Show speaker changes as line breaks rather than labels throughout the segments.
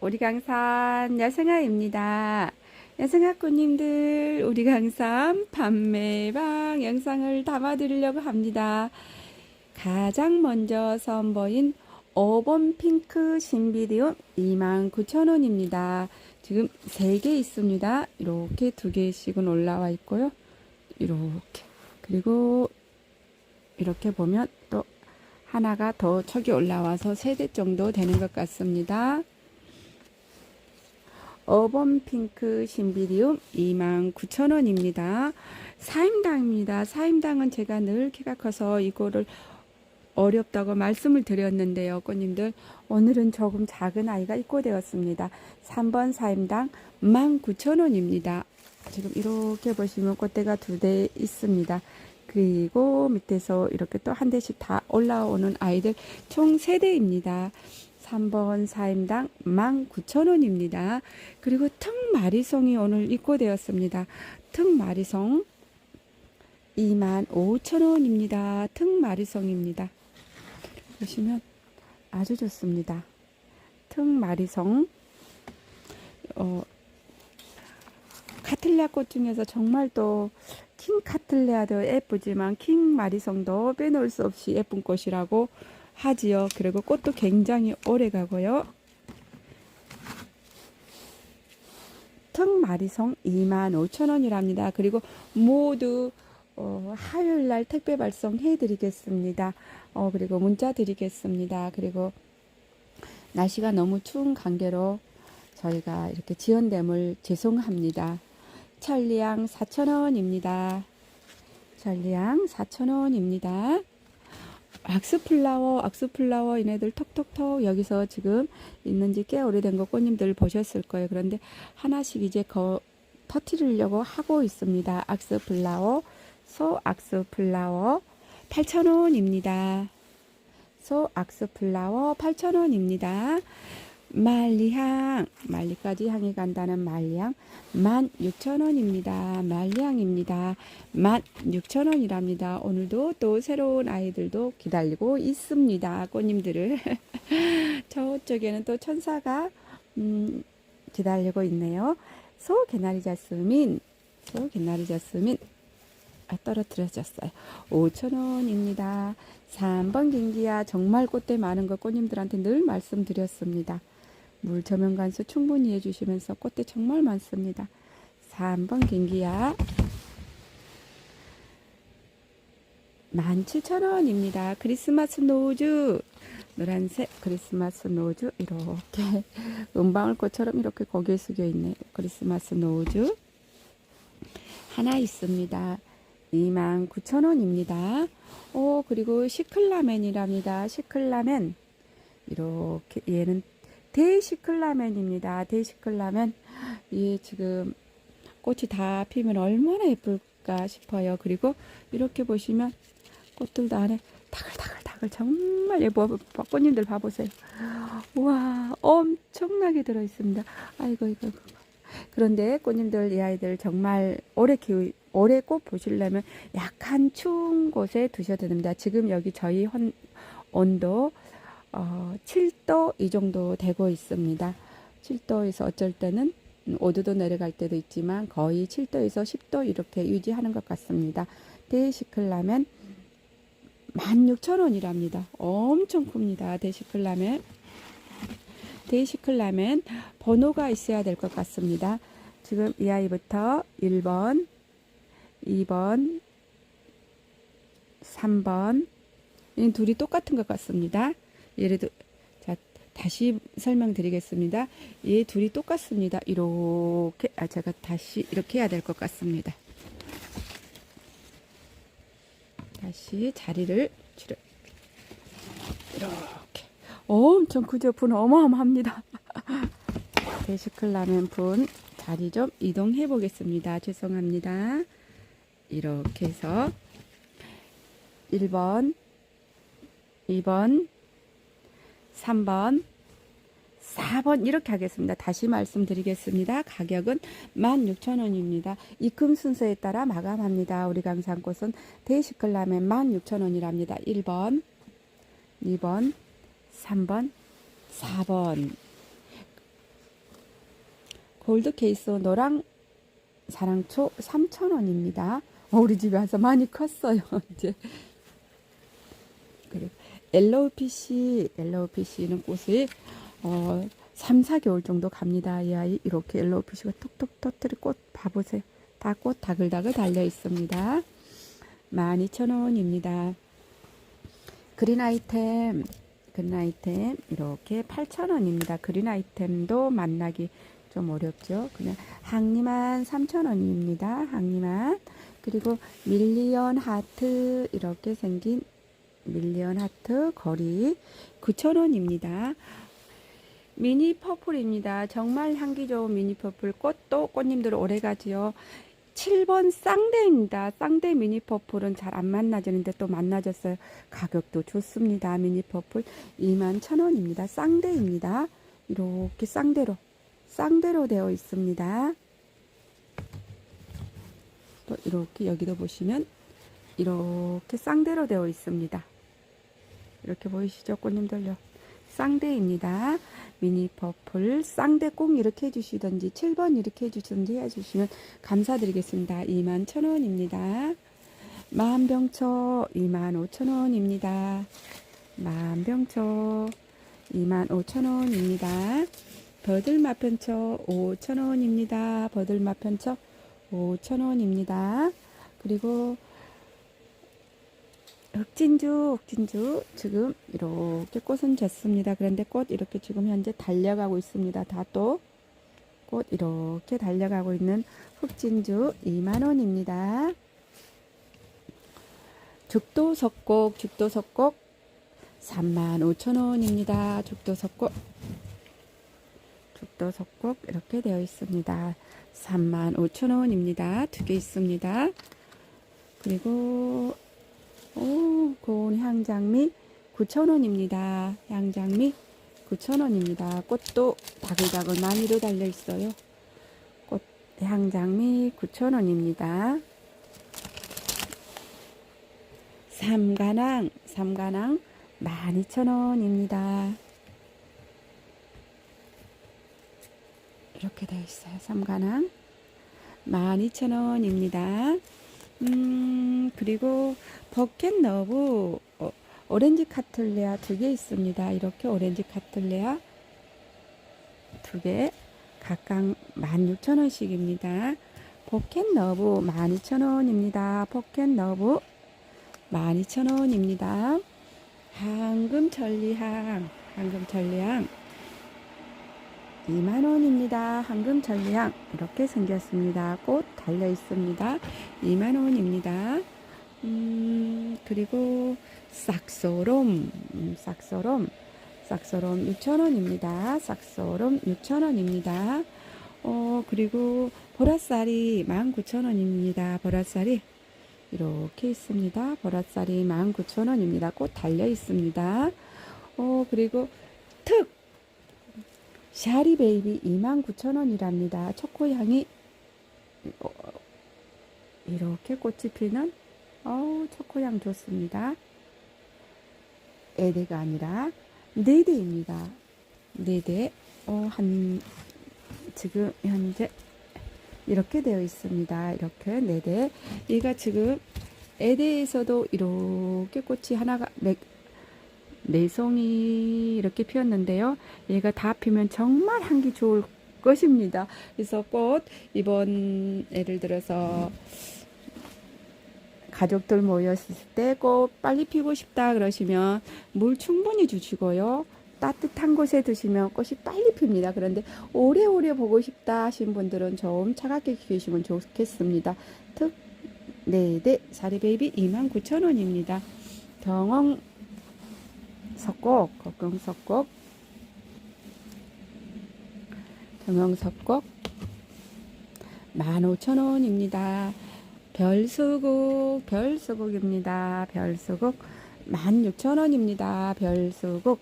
우리 강산 야생아입니다. 야생아꾼님들, 우리 강산 판매방 영상을 담아드리려고 합니다. 가장 먼저 선보인 5번 핑크 신비디움 29,000원입니다. 지금 3개 있습니다. 이렇게 두 개씩은 올라와 있고요. 이렇게. 그리고 이렇게 보면 또 하나가 더 척이 올라와서 세대 정도 되는 것 같습니다. 어번 핑크 신비리움 29,000원입니다. 사임당입니다. 사임당은 제가 늘 키가 커서 이거를 어렵다고 말씀을 드렸는데요. 꽃님들 오늘은 조금 작은 아이가 입고되었습니다. 3번 사임당 19,000원입니다. 지금 이렇게 보시면 꽃대가 두 대 있습니다. 그리고 밑에서 이렇게 또 한 대씩 다 올라오는 아이들 총 세대입니다 3번 사임당 19,000원입니다. 그리고 특마리송이 오늘 입고되었습니다. 특마리송 25,000원입니다. 특마리송입니다. 보시면 아주 좋습니다. 특마리송 어, 카틀리아 꽃 중에서 정말 또 킹 카틀레아도 예쁘지만 킹 마리송도 빼놓을 수 없이 예쁜 꽃이라고 하지요. 그리고 꽃도 굉장히 오래 가고요. 턱 마리송 25,000원이랍니다. 그리고 모두 어, 화요일 날 택배 발송해 드리겠습니다. 어, 그리고 문자 드리겠습니다. 그리고 날씨가 너무 추운 관계로 저희가 이렇게 지연됨을 죄송합니다. 천리양 4,000원입니다. 천리양 4,000원입니다. 악스플라워, 악스플라워 얘네들 톡톡톡 여기서 지금 있는지 꽤 오래된 거 꽃님들 보셨을 거예요. 그런데 하나씩 이제 거 터트리려고 하고 있습니다. 악스플라워, 소 악스플라워 8,000원입니다. 소 악스플라워 8,000원입니다. 말리향, 말리까지 향이 간다는 말리향 16,000원입니다. 말리향입니다. 16,000원이랍니다. 오늘도 또 새로운 아이들도 기다리고 있습니다. 꽃님들을. 저쪽에는 또 천사가 음, 기다리고 있네요. 소 개나리 자스민, 소 개나리 자스민 아, 떨어뜨려졌어요. 5,000원입니다. 3번 긴기야 정말 꽃대 많은 거 꽃님들한테 늘 말씀드렸습니다. 물 저면 간수 충분히 해주시면서 꽃대 정말 많습니다. 3번 긴기야 17,000원입니다. 크리스마스 노즈 노란색 크리스마스 노즈 이렇게 은방울꽃처럼 이렇게 고개 숙여 있네. 크리스마스 노즈 하나 있습니다. 29,000원입니다. 오, 그리고 시클라멘이랍니다. 시클라멘. 이렇게, 얘는 대시클라멘입니다. 대시클라멘. 이 지금 꽃이 다 피면 얼마나 예쁠까 싶어요. 그리고 이렇게 보시면 꽃들도 안에 다글다글다글 정말 예뻐. 꽃님들 봐보세요. 와, 엄청나게 들어있습니다. 아이고, 이거. 그런데 꽃님들 이 아이들 정말 오래 키우 오래 꽃 보시려면 약간 추운 곳에 두셔야 됩니다. 지금 여기 저희 혼, 온도 어, 7도 이 정도 되고 있습니다. 7도에서 어쩔 때는 5도도 내려갈 때도 있지만 거의 7도에서 10도 이렇게 유지하는 것 같습니다. 데시클 라멘 16,000원이랍니다. 엄청 큽니다. 데시클 라멘. 데이시클 라멘 번호가 있어야 될 것 같습니다. 지금 이 아이부터 1번, 2번, 3번 이 둘이 똑같은 것 같습니다. 예를 자 다시 설명드리겠습니다. 얘 둘이 똑같습니다. 이렇게 아 제가 다시 이렇게 해야 될 것 같습니다. 다시 자리를 줄여 이렇게 엄청 그저 분 어마어마합니다. 데시클 라멘 분 자리 좀 이동해 보겠습니다. 죄송합니다. 이렇게 해서 1번, 2번, 3번, 4번 이렇게 하겠습니다. 다시 말씀드리겠습니다. 가격은 16,000원입니다. 입금 순서에 따라 마감합니다. 우리 강산꽃은 데이시클라멘 16,000원이랍니다. 1번, 2번, 3번, 4번. 골드 케이스 노랑 사랑초 3,000원입니다. 어, 우리 집에 와서 많이 컸어요. 이제 LOPC, LOPC는 꽃이 어, 3, 4개월 정도 갑니다. 이 아이 이렇게 LOPC가 톡톡 터뜨리 꽃 봐보세요. 다 꽃 다글다글 달려 있습니다. 12,000원입니다. 그린 아이템, 그린 아이템 이렇게 8,000원입니다. 그린 아이템도 만나기 좀 어렵죠. 그냥 항리만 3,000원입니다. 항리만. 그리고 밀리언 하트 이렇게 생긴 밀리언 하트 거리 9,000원입니다. 미니 퍼플입니다. 정말 향기 좋은 미니 퍼플 꽃도 꽃님들 오래 가지요. 7번 쌍대입니다. 쌍대 미니 퍼플은 잘 안 만나지는데 또 만나졌어요. 가격도 좋습니다. 미니 퍼플 21,000원입니다. 쌍대입니다. 이렇게 쌍대로 쌍대로 되어 있습니다. 또 이렇게 여기도 보시면 이렇게 쌍대로 되어 있습니다. 이렇게 보이시죠? 꽃님들요. 쌍대입니다. 미니 퍼플 쌍대 꼭 이렇게 해주시던지 7번 이렇게 해주시던지 해주시면 감사드리겠습니다. 21,000원입니다. 만병초 25,000원입니다. 만병초 25,000원입니다. 버들마편초 5,000원입니다. 버들마편초 5,000원입니다. 그리고 흑진주, 흑진주 지금 이렇게 꽃은 졌습니다. 그런데 꽃 이렇게 지금 현재 달려가고 있습니다. 다 또 꽃 이렇게 달려가고 있는 흑진주 2만원입니다. 죽도 석곡, 죽도 석곡 35,000원입니다. 죽도 석곡 죽도 석곡 이렇게 되어 있습니다. 35,000원입니다. 두 개 있습니다. 그리고 오, 고운 향장미 9,000원입니다. 향장미 9,000원입니다. 꽃도 다글다글 많이도 달려 있어요. 꽃 향장미 9,000원입니다. 삼가낭, 삼가낭 12,000원입니다. 이렇게 되어 있어요. 삼가낭 12,000원입니다. 음, 그리고 버켓 너브 어, 오렌지 카틀레아 두 개 있습니다. 이렇게 오렌지 카틀레아 두 개 각각 16,000원씩입니다. 버켓 너브 12,000원입니다. 버켓 너브 12,000원입니다. 황금 천리향, 황금 천리향 2만원입니다. 황금 전리향 이렇게 생겼습니다. 꽃 달려 있습니다. 2만원입니다. 음, 그리고 싹소롬, 음, 싹소롬, 싹소롬 6천원입니다. 싹소롬 6천원입니다. 어, 그리고 보라쌀이 19,000원입니다. 보라쌀이 이렇게 있습니다. 보라쌀이 19,000원입니다. 꽃 달려 있습니다. 어, 그리고 특 샤리 베이비 29,000원이랍니다. 초코향이 어, 이렇게 꽃이 피는 어 초코향 좋습니다. 에데가 아니라 네대입니다. 네대 어, 한 지금 현재 이렇게 되어 있습니다. 이렇게 네대 얘가 지금 에데에서도 이렇게 꽃이 하나가 네, 내송이 이렇게 피었는데요. 얘가 다 피면 정말 향기 좋을 것입니다. 그래서 꽃 이번 예를 들어서 가족들 모였을 때 꽃 빨리 피고 싶다 그러시면 물 충분히 주시고요. 따뜻한 곳에 두시면 꽃이 빨리 핍니다. 그런데 오래오래 보고 싶다 하신 분들은 좀 차갑게 키우시면 좋겠습니다. 특, 네, 네, 사리베이비 29,000원입니다. 경영 석곡, 걱정석곡, 경영 석곡 15,000원입니다. 별수국, 별수국입니다. 별수국 16,000원입니다. 별수국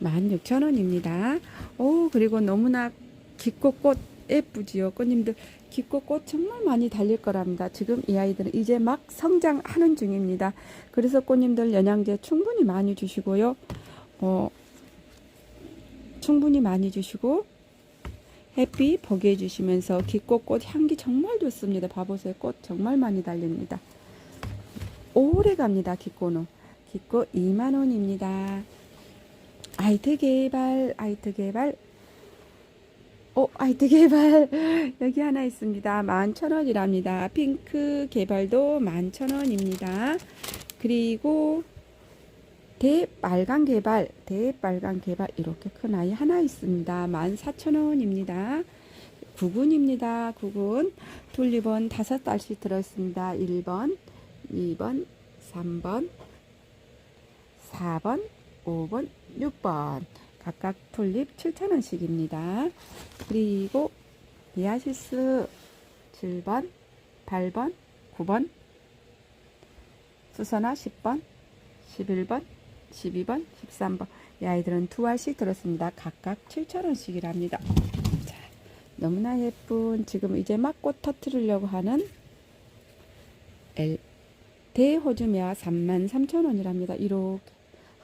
16,000원입니다. 오, 그리고 너무나 깊고 꽃 예쁘지요. 꽃님들 깊고 꽃 정말 많이 달릴 거랍니다. 지금 이 아이들은 이제 막 성장하는 중입니다. 그래서 꽃님들 영양제 충분히 많이 주시고요. 어, 충분히 많이 주시고 햇빛 보게 해주시면서 기꽃꽃 향기 정말 좋습니다. 봐보세요. 꽃 정말 많이 달립니다. 오래 갑니다. 기꽃은. 기꽃 2만원입니다. 아이트 개발, 아이트 개발. 오, 아이트 개발. 여기 하나 있습니다. 11,000원이랍니다. 핑크 개발도 11,000원입니다. 그리고 대빨간 개발, 대빨간 개발 이렇게 큰 아이 하나 있습니다. 14,000원입니다. 9군입니다. 9군. 툴립은 다섯 달씩 들어있습니다. 1번, 2번, 3번, 4번, 5번, 6번. 각각 툴립 7,000원씩입니다. 그리고 비아시스 7번, 8번, 9번, 수선화 10번, 11번, 12번, 13번. 이 아이들은 두 알씩 들었습니다. 각각 7,000원씩이랍니다. 자, 너무나 예쁜 지금 이제 막 꽃 터트리려고 하는 엘, 대호주매화 33,000원이랍니다. 이렇게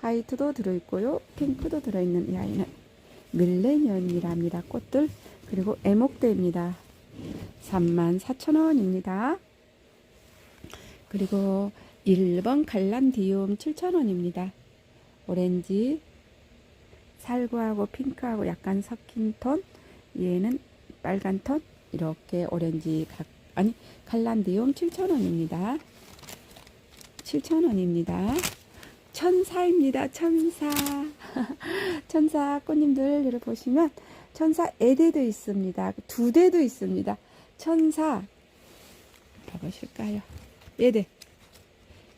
화이트도 들어있고요. 핑크도 들어있는 이 아이는 밀레니엄이랍니다. 꽃들 그리고 에목대입니다. 34,000원입니다. 그리고 1번 갈란디움 7,000원입니다. 오렌지 살구하고 핑크하고 약간 섞인 톤 얘는 빨간 톤 이렇게 오렌지 각 아니 갈란디움 7,000원입니다. 7,000원입니다. 천사입니다. 천사. 천사 꽃님들 여기 보시면 천사 에대도 있습니다. 두 대도 있습니다. 천사 가보실까요? 에대.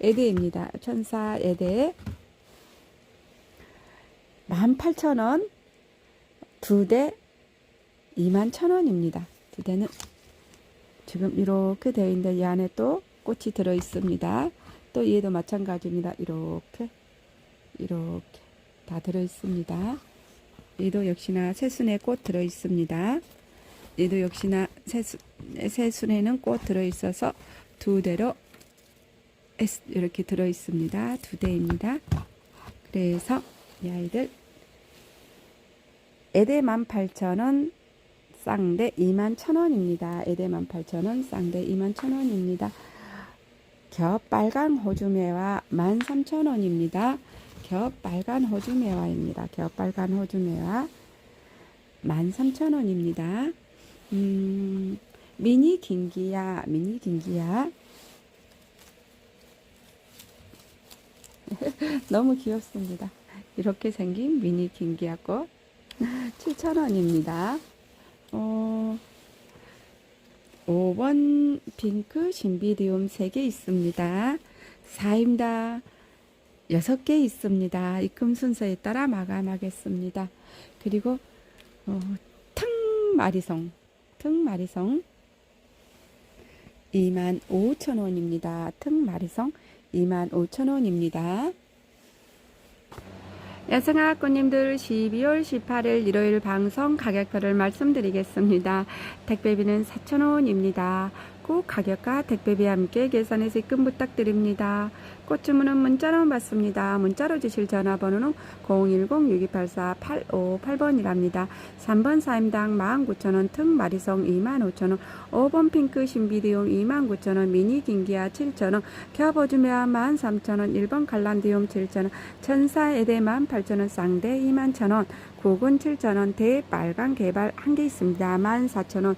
에대입니다. 천사 에대. 18,000원. 두 대 21,000원입니다. 두 대는 지금 이렇게 되어 있는데 이 안에 또 꽃이 들어 있습니다. 또 얘도 마찬가지입니다. 이렇게 이렇게 다 들어 있습니다. 얘도 역시나 새순에 꽃 들어 있습니다. 얘도 역시나 새순, 새순에는 꽃 들어 있어서 두 대로 이렇게 들어 있습니다. 두 대입니다. 그래서 이 아이들 에대 18,000원 쌍대 21,000원입니다. 에대 18,000원 쌍대 21,000원입니다. 겹 빨간 호주매화 13,000원입니다. 겹 빨간 호주매화입니다. 겹 빨간 호주매화 13,000원입니다. 음, 미니 긴기야, 미니 긴기야. 너무 귀엽습니다. 이렇게 생긴 미니 긴기야 꽃 7,000원입니다. 어, 5번 핑크 신비디움 3개 있습니다. 4입니다. 6개 있습니다. 입금 순서에 따라 마감하겠습니다. 그리고 어, 탕마리성 탕마리성 25,000원입니다. 탕마리성 25,000원입니다. 여성학군님들 12월 18일 일요일 방송 가격표를 말씀드리겠습니다. 택배비는 4,000원입니다. 꼭 가격과 택배비 함께 계산해서 입금 부탁드립니다. 꽃 주문은 문자로 받습니다. 문자로 주실 전화번호는 010-6284-858번이랍니다. 3번 사임당 19,000원, 특 마리성 25,000원, 5번 핑크 신비디움 29,000원, 미니 긴기아 7,000원, 겹어주매화 13,000원, 1번 갈란디움 7,000원, 천사 에데 18,000원, 쌍대 21,000원, 고군 7,000원, 대 빨간 개발 한 개 있습니다. 14,000원,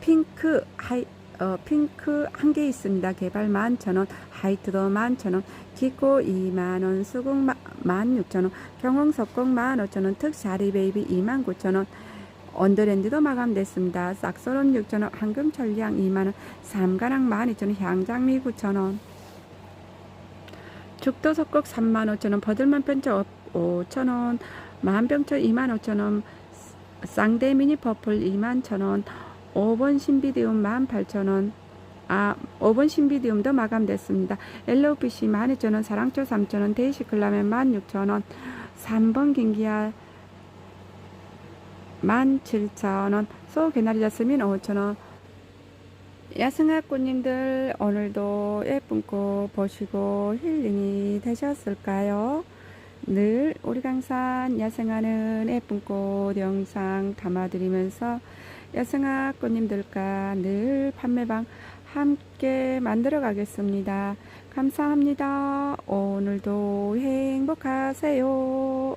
핑크 하이 어, 핑크 한 개 있습니다. 개발 11,000원, 하이트도 11,000원, 기코 2만원, 수국 16,000원, 경홍석공 15,000원, 특샤리 베이비 29,000원, 언더랜드도 마감됐습니다. 싹소론 6,000원, 황금천리향 2만원, 삼가랑 12,000원, 향장미 9,000원, 죽도 석곡 35,000원, 버들만 편차 5,000원, 만병초 25,000원, 쌍대 미니 퍼플 21,000원, 5번 신비디움 18,000원. 아, 5번 신비디움도 마감됐습니다. LOPC 12,000원, 사랑초 3,000원, 데이시클라멘 16,000원, 3번 긴기아 17,000원, 소 개나리 자스민 5,000원. 야생화꽃님들 오늘도 예쁜 꽃 보시고 힐링이 되셨을까요? 늘 우리 강산 야생하는 예쁜 꽃 영상 담아드리면서 야생화 꽃님들과 늘 판매방 함께 만들어 가겠습니다. 감사합니다. 오늘도 행복하세요.